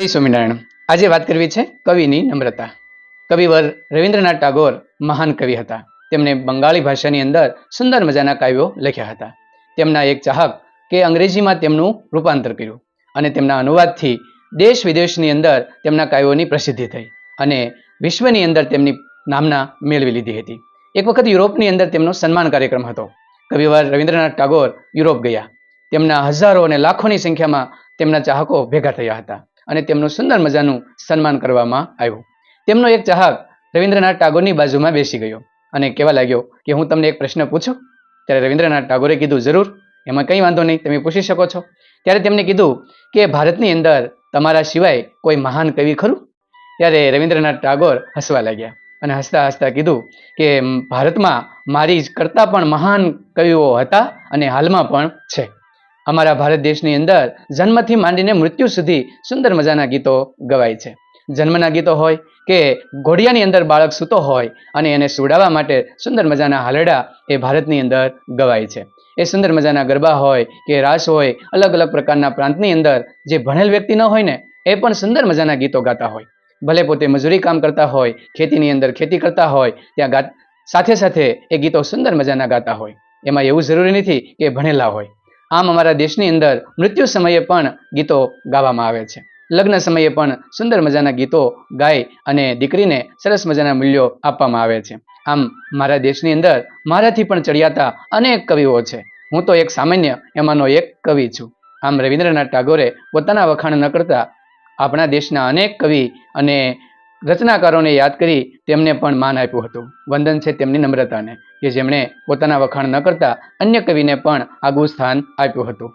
જય સ્વામિનારાયણ. આજે વાત કરવી છે કવિની નમ્રતા. કવિવર રવિન્દ્રનાથ ટાગોર મહાન કવિ હતા. તેમણે બંગાળી ભાષાની અંદર સુંદર મજાના કાવ્યો લખ્યા હતા. તેમના એક ચાહક કે અંગ્રેજીમાં તેમનું રૂપાંતર કર્યું અને તેમના અનુવાદથી દેશ વિદેશની અંદર તેમના કાવ્યોની પ્રસિદ્ધિ થઈ અને વિશ્વની અંદર તેમની નામના મેળવી લીધી હતી. એક વખત યુરોપની અંદર તેમનો સન્માન કાર્યક્રમ હતો. કવિવાર રવિન્દ્રનાથ ટાગોર યુરોપ ગયા. તેમના હજારો અને લાખોની સંખ્યામાં તેમના ચાહકો ભેગા થયા હતા. અને તેમનું સુંદર મજાનું સન્માન કરવામાં આવ્યું. તેમનો એક ચાહક રવિન્દ્રનાથ ટાગોરની બાજુમાં બેસી ગયો અને કહેવા લાગ્યો કે હું તમને એક પ્રશ્ન પૂછું? ત્યારે રવિન્દ્રનાથ ટાગોરે કીધું, જરૂર, એમાં કંઈ વાંધો નહીં, તમે પૂછી શકો છો. ત્યારે તેમણે કીધું કે, ભારતની અંદર તમારા સિવાય કોઈ મહાન કવિ ખરું? ત્યારે રવિન્દ્રનાથ ટાગોર હસવા લાગ્યા અને હસતા હસતા કીધું કે, ભારતમાં મારી કરતાં પણ મહાન કવિઓ હતા અને હાલમાં પણ છે. અમારા ભારત દેશની અંદર જન્મથી માંડીને મૃત્યુ સુધી સુંદર મજાના ગીતો ગવાય છે. જન્મના ગીતો હોય કે ઘોડિયાની અંદર બાળક સૂતો હોય અને એને સુડાવવા માટે સુંદર મજાના હાલરડા એ ભારતની અંદર ગવાય છે. એ સુંદર મજાના ગરબા હોય કે રાસ હોય, અલગ અલગ પ્રકારના પ્રાંતની અંદર જે ભણેલ વ્યક્તિ ન હોય ને, એ પણ સુંદર મજાના ગીતો ગાતા હોય. ભલે પોતે મજૂરી કામ કરતા હોય, ખેતીની અંદર ખેતી કરતા હોય, ત્યાં સાથે સાથે એ ગીતો સુંદર મજાના ગાતા હોય. એમાં એવું જરૂરી નથી કે ભણેલા હોય. આમ અમારા દેશની અંદર મૃત્યુ સમયે પણ ગીતો ગાવામાં આવે છે. લગ્ન સમયે પણ સુંદર મજાના ગીતો ગાય અને દીકરીને સરસ મજાના મૂલ્યો આપવામાં આવે છે. આમ મારા દેશની અંદર મારાથી પણ ચડિયાતા અનેક કવિઓ છે. હું તો એક સામાન્ય એમાંનો એક કવિ છું. આમ રવિન્દ્રનાથ ટાગોરે પોતાના વખાણ ન કરતા આપણા દેશના અનેક કવિ અને રચનાકારોને યાદ કરી તેમને પણ માન આપ્યું હતું. વંદન છે તેમની નમ્રતાને, કે જેમણે પોતાના વખાણ ન કરતા અન્ય કવિને પણ આગવું સ્થાન આપ્યું હતું.